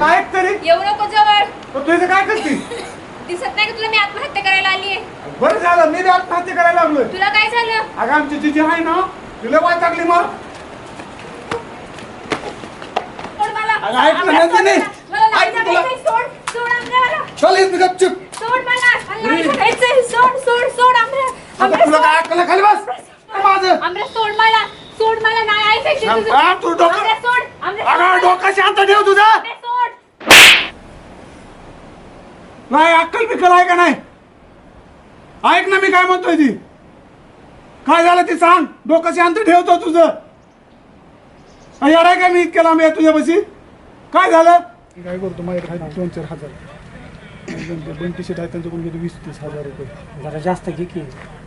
काय तरी येऊ नको जवळ? पण तू इथं काय करते? दिसत नाही का तुला मी आत्महत्या करायला आली आहे? बरं झालं मी बी आत्महत्या करायला लागलोय. तुला काय झालं? अगं आमची जिजी आहे ना तिला वाय टाकली मग. सोड मला. अगं, ऐक ना, आम्हाला नंदिनी. सोड मला. मला ऐक नाही तुला. जगायचंय. सोड सोड आम्हाला चल गपचूप सोड मला. मला नाही जगायचंय. सोड सोड सोड आम्हाला. आता आम्हाला तुला सोड. काय अक्कल आहे? खाली बस. काय माझं. सोड मला. सोड मला. नाही ऐकायचं तुझं. हा, तू डोकं- अगं. डोकं शांत ठेव तुझं. नाही अक्कल बिक्कल आहे का नाही? ऐक ना मी काय म्हणतोय ती. काय झालं ते सांग. डोकं शांत ठेवतो तुझं. येणार काय मी इतक्या लांब आहे तुझ्यापाशी काय झालं? काय करतो माझ्याकडे दोन चार हजार. बंटी शेट आहे त्यांच्याकडून घेतो वीस तीस हजार रुपये. जरा जास्त घे की.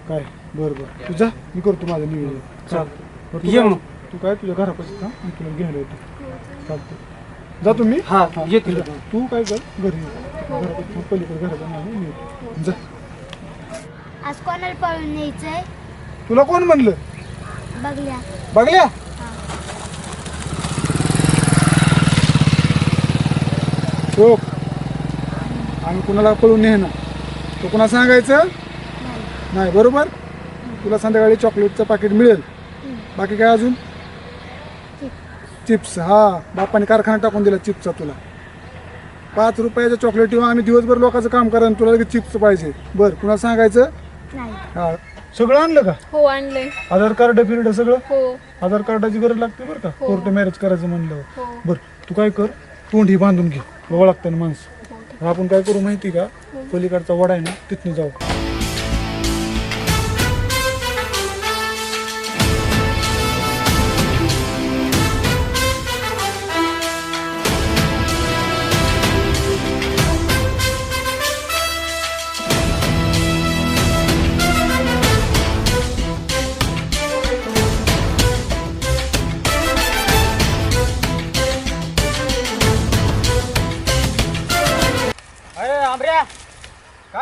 काय? बरं बरं. तुझा मी करतो माझं नियोजन ये मग. तू काय तुझ्या घरापाशी थांब मी तुला घ्यायला येतो. चालतं जातो मी हा ये तुझा तुझं तू काय कर घरी ये. थांब, पलीकडे जाणार मी येतो. जा. आज कोणाला पळून न्यायचंय? तुला कोण म्हणलं? बघल्या. बघल्या? हो. आम्ही कुणाला पळून नाही ना. तो कुणा सांगायचं? नाही. नाही बरोबर? तुला संध्याकाळी चॉकलेटचं पाकिट मिळेल. बाकी काय अजून? चिप्स हा बापाने कारखाना टाकून दिला चिप्सचा तुला. पाच रुपयाच्या चॉकलेट ठेवून आम्ही दिवसभर लोकांचं काम करा आणि तुला लगेच चिप्स पाहिजे. बरं कुणाला सांगायचं? नाही. हा सगळं आणलं का? हो आणलंय. आधार कार्ड फिरड सगळं? हो. आधार कार्डाची गरज लागते बरं का? हो. कोर्ट मॅरेज करायचं म्हणलं. हो. बरं तू काय कर तोंड ही बांधून घे. बघा लागतं ना माणसं आपण काय करू माहिती का? पलीकडचा वडा आहे ना तिथनं जाऊ.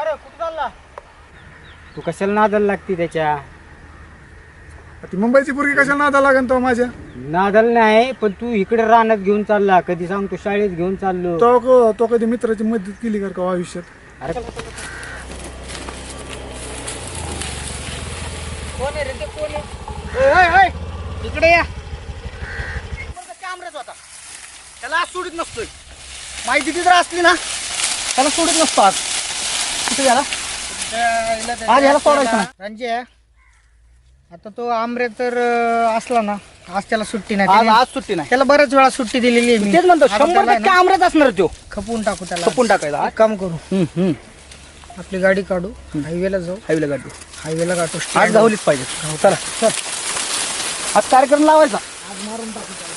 काय रे कुठं चालला? तू कशाला नादाला लागती त्याच्या? ती मुंबईची पोरगी कशाला नादा लागन तो माझ्या? नादाला नाही पण तू इकडे रानात घेऊन चालला. कधी सांगतो शाळेत घेऊन चाललो. तो क- तो कधी मित्राची मदत केली का का आयुष्यात? अरे. कोण आहे रे ते? कोण आहे? इकडे या. कॅमेराच होता. त्याला आज सोडित नसतोय. माहिती ती जर असली ना त्याला सोडित नसतो आज. कुठे गेला आज ह्याला सोडायचं ना रंजे आता तो आमरे तर असला ना. आज त्याला सुट्टी नाही. त्याने- आज सुट्टी नाही. त्याला बऱ्याच वेळा सुट्टी दिलेली आहे मी. तेच म्हणतो आता शंभर त्याला आहे टक्के ना, आमरच असणार तो. खपून टाकू त्याला. खपून टाकायचा एक काम करू. आपली गाडी काढू. हायवेला जाऊ. हायवेला गाडी. हायवेला गाठू आज धावलीच पाहिजे. चला चल. आज कार्यक्रम लावायचा. आज मारून टाकू त्याला.